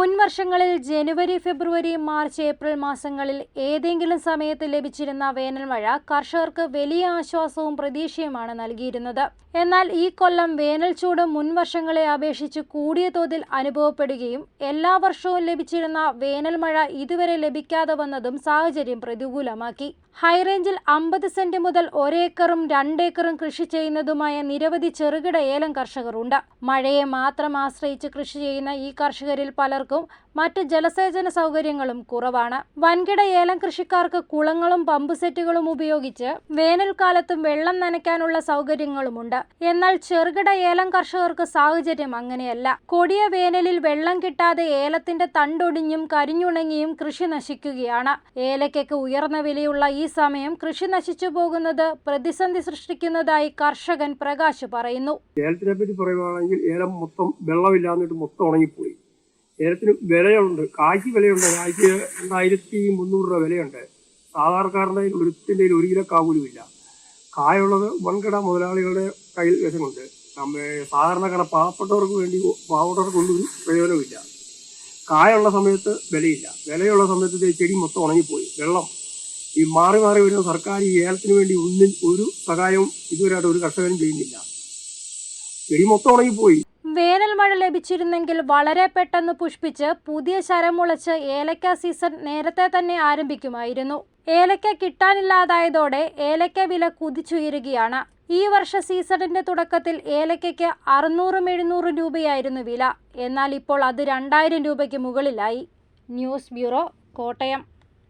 മുൻ വർഷങ്ങളിൽ ജനുവരി ഫെബ്രുവരി March April മാസങ്ങളിൽ ഏതെങ്കിലും സമയത്ത് ലഭിച്ചിരുന്ന വേനൽമഴ കർഷകർക്ക് വലിയ ആശ്വാസവും പ്രതീക്ഷയുമാണ് നൽകിയിരുന്നത്. എന്നാൽ ഈ കൊല്ലം വേനൽ ചൂട് മുൻ വർഷങ്ങളെ അപേക്ഷിച്ച് കൂടിയ തോതിൽ അനുഭവപ്പെടുകയും എല്ലാ വർഷവും ലഭിച്ചിരുന്ന വേനൽമഴ ഇതുവരെ ലഭിക്കാതെ വന്നതും സാഹചര്യം പ്രതികൂലമാക്കി. ഹൈറേഞ്ചിൽ അമ്പത് സെന്റ് മുതൽ ഒരേക്കറും രണ്ടേക്കറും കൃഷി ചെയ്യുന്നതുമായ നിരവധി ചെറുകിട ഏലം കർഷകരുണ്ട്. മഴയെ മാത്രം ആശ്രയിച്ച് കൃഷി ചെയ്യുന്ന ഈ കർഷകരിൽ പലർക്കും മറ്റ് ജലസേചന സൗകര്യങ്ങളും കുറവാണ്. വൻകിട ഏലം കൃഷിക്കാർക്ക് കുളങ്ങളും പമ്പ് സെറ്റുകളും ഉപയോഗിച്ച് വേനൽക്കാലത്തും വെള്ളം നനയ്ക്കാനുള്ള സൗകര്യങ്ങളുമുണ്ട്. എന്നാൽ ചെറുകിട ഏലം കർഷകർക്ക് സാഹചര്യം അങ്ങനെയല്ല. കൊടിയ വേനലിൽ വെള്ളം കിട്ടാതെ ഏലത്തിന്റെ തണ്ടൊടിഞ്ഞും കരിഞ്ഞുണങ്ങിയും കൃഷി നശിക്കുകയാണ്. ഏലയ്ക്കൊക്കെ ഉയർന്ന വിലയുള്ള ഈ സമയം കൃഷി നശിച്ചു പോകുന്നത് പ്രതിസന്ധി സൃഷ്ടിക്കുന്നതായി കർഷകൻ പ്രകാശ് പറയുന്നു. ഏലത്തിനെ പറ്റി പറയുകയാണെങ്കിൽ ഏലം മൊത്തം വെള്ളമില്ലാന്നിട്ട് മൊത്തം ഉണങ്ങിപ്പോയി. ഏലത്തിന് വിലയുണ്ട് കായ്ക്ക് വിലയുണ്ട്. കായ്ക്ക് രണ്ടായിരത്തി മുന്നൂറ് രൂപ വിലയുണ്ട്. സാധാരണക്കാരന്റെ കയ്യിൽ ഒരുത്തിന്റെ ഒരു കിലോ കാവൂലുമില്ല. കായുള്ളത് വൻകിട മുതലാളികളുടെ കയ്യിൽ വിഷമുണ്ട് നമ്മൾ സാധാരണക്കാര പാവപ്പെട്ടവർക്ക് വേണ്ടി പാവപ്പെട്ടവർക്ക് ഒരു പ്രയോജനമില്ല കായുള്ള സമയത്ത് വിലയില്ല. വിലയുള്ള സമയത്ത് ചെടി മൊത്തം ഉണങ്ങിപ്പോയി. വെള്ളം. ഈ മാറി മാറി വരുന്ന സർക്കാർ ഈ ഏലത്തിന് വേണ്ടി ഒന്നും ഒരു സഹായവും ഇതുവരെയായിട്ട് ഒരു കർഷകനും ചെയ്യുന്നില്ല. ചെടി മൊത്തം ഉണങ്ങിപ്പോയി. വേനൽ മഴ ലഭിച്ചിരുന്നെങ്കിൽ വളരെ പെട്ടെന്ന് പുഷ്പിച്ച് പുതിയ ശരം മുളച്ച് ഏലക്ക സീസൺ നേരത്തെ തന്നെ ആരംഭിക്കുമായിരുന്നു. ഏലക്ക കിട്ടാനില്ലാതായതോടെ ഏലക്ക വില കുതിച്ചുയരുകയാണ്. ഈ വർഷ സീസണിന്റെ തുടക്കത്തിൽ ഏലക്കയ്ക്ക് അറുന്നൂറും എഴുന്നൂറും രൂപയായിരുന്നു വില. എന്നാൽ ഇപ്പോൾ അത് രണ്ടായിരം രൂപയ്ക്ക് മുകളിലായി. News bureau Kottayam.